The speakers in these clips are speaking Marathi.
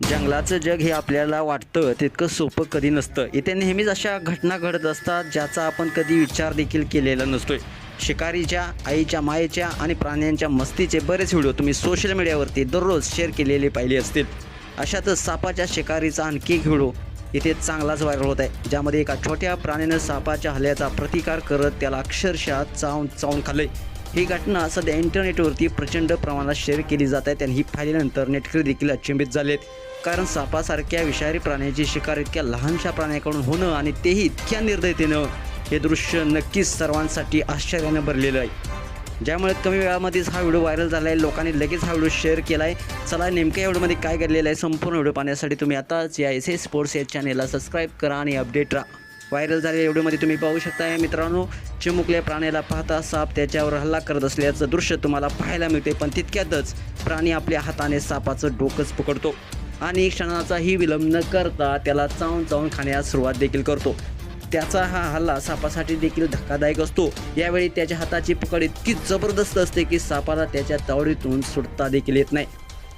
जंगलाचं जग हे आपल्याला वाटतं तितकं सोपं कधी नसतं. इथे नेहमीच अशा घटना घडत असतात ज्याचा आपण कधी विचार देखील केलेला नसतोय. शिकारीच्या आईच्या मायेच्या आणि प्राण्यांच्या मस्तीचे बरेच व्हिडिओ तुम्ही सोशल मीडियावरती दररोज शेअर केलेले पाहिले असतील. अशातच सापाच्या शिकारीचा आणखी एक व्हिडिओ इथे चांगलाच व्हायरल होत आहे. ज्यामध्ये एका छोट्या प्राण्यानं सापाच्या हल्ल्याचा प्रतिकार करत त्याला अक्षरशः चावून चावून खाल्लंय. ही घटना सध्या इंटरनेटवरती प्रचंड प्रमाणात शेअर केली जात आहे. आणि ही पाहिल्यानंतर नेटकरी देखील अचंबित झालेत. कारण सापासारख्या विषारी प्राण्याची शिकार इतक्या लहानशा प्राण्याकडून होणं आणि तेही इतक्या निर्दयतेनं हे दृश्य नक्कीच सर्वांसाठी आश्चर्यानं भरलेलं आहे. ज्यामुळे कमी वेळामध्येच हा व्हिडिओ व्हायरल झाला आहे लोकांनी लगेच हा व्हिडिओ शेअर केला आहे चला नेमक्या व्हिडिओमध्ये काय घडलेलं आहे संपूर्ण व्हिडिओ पाहण्यासाठी तुम्ही आताच या एस एस स्पोर्ट्स या चॅनेलला सबस्क्राईब करा आणि अपडेट राहा. व्हायरल झालेल्या व्हिडिओमध्ये तुम्ही पाहू शकता या मित्रांनो चिमुकल्या प्राण्याला पाहता साप त्याच्यावर हल्ला करत असल्याचं दृश्य तुम्हाला पाहायला मिळते. पण तितक्यातच प्राणी आपल्या हाताने सापाचं डोकंच पकडतो. आणि क्षणाचाही विलंब न करता त्याला चावून चावून खाण्यास सुरुवात देखील करतो. त्याचा हा हल्ला सापासाठी देखील धक्कादायक असतो. यावेळी त्याच्या हाताची पकड इतकी जबरदस्त असते की सापाला त्याच्या तावडीतून सुटता देखील येत नाही.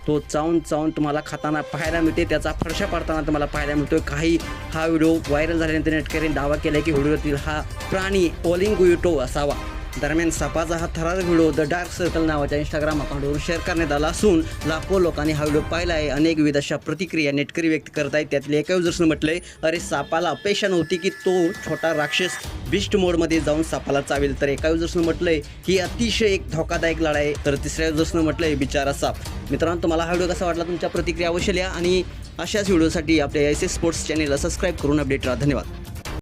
तो चावून चावून तुम्हाला खाताना पाहायला मिळते. त्याचा फरशा पाडताना तुम्हाला पाहायला मिळतो काही हा व्हिडिओ व्हायरल झाल्यानंतर नेटकऱ्यांनी दावा केला की व्हिडिओतील हा प्राणी ओलिंग असावा. दरम्यान सपाचा हा थरार व्हिडिओ द डार्क सर्कल नावाच्या इंस्टाग्राम अकाउंटवरून शेअर करण्यात आला असून लाखो लोकांनी हा व्हिडिओ पाहिला आहे. अनेक विविध अशा प्रतिक्रिया नेटकरी व्यक्त करत आहेत. त्यातले एका युजर्सनं म्हटलंय अरे सापाला अपेक्षा नव्हती की तो छोटा राक्षस बिस्ट मोडमध्ये जाऊन सापाला चावेल. तर एका युजर्सनं म्हटलंय ही अतिशय एक धोकादायक लढाई आहे. तर तिसऱ्या युजर्सनं म्हटलंय बिचारा साप. मित्रांनो तुम्हाला हा व्हिडिओ कसा वाटला? तुमच्या प्रतिक्रिया अवश्य लिहा आणि अशाच व्हिडिओसाठी आपल्या एस एस स्पोर्ट्स चॅनेलला सबस्क्राईब करून अपडेट राहा. धन्यवाद.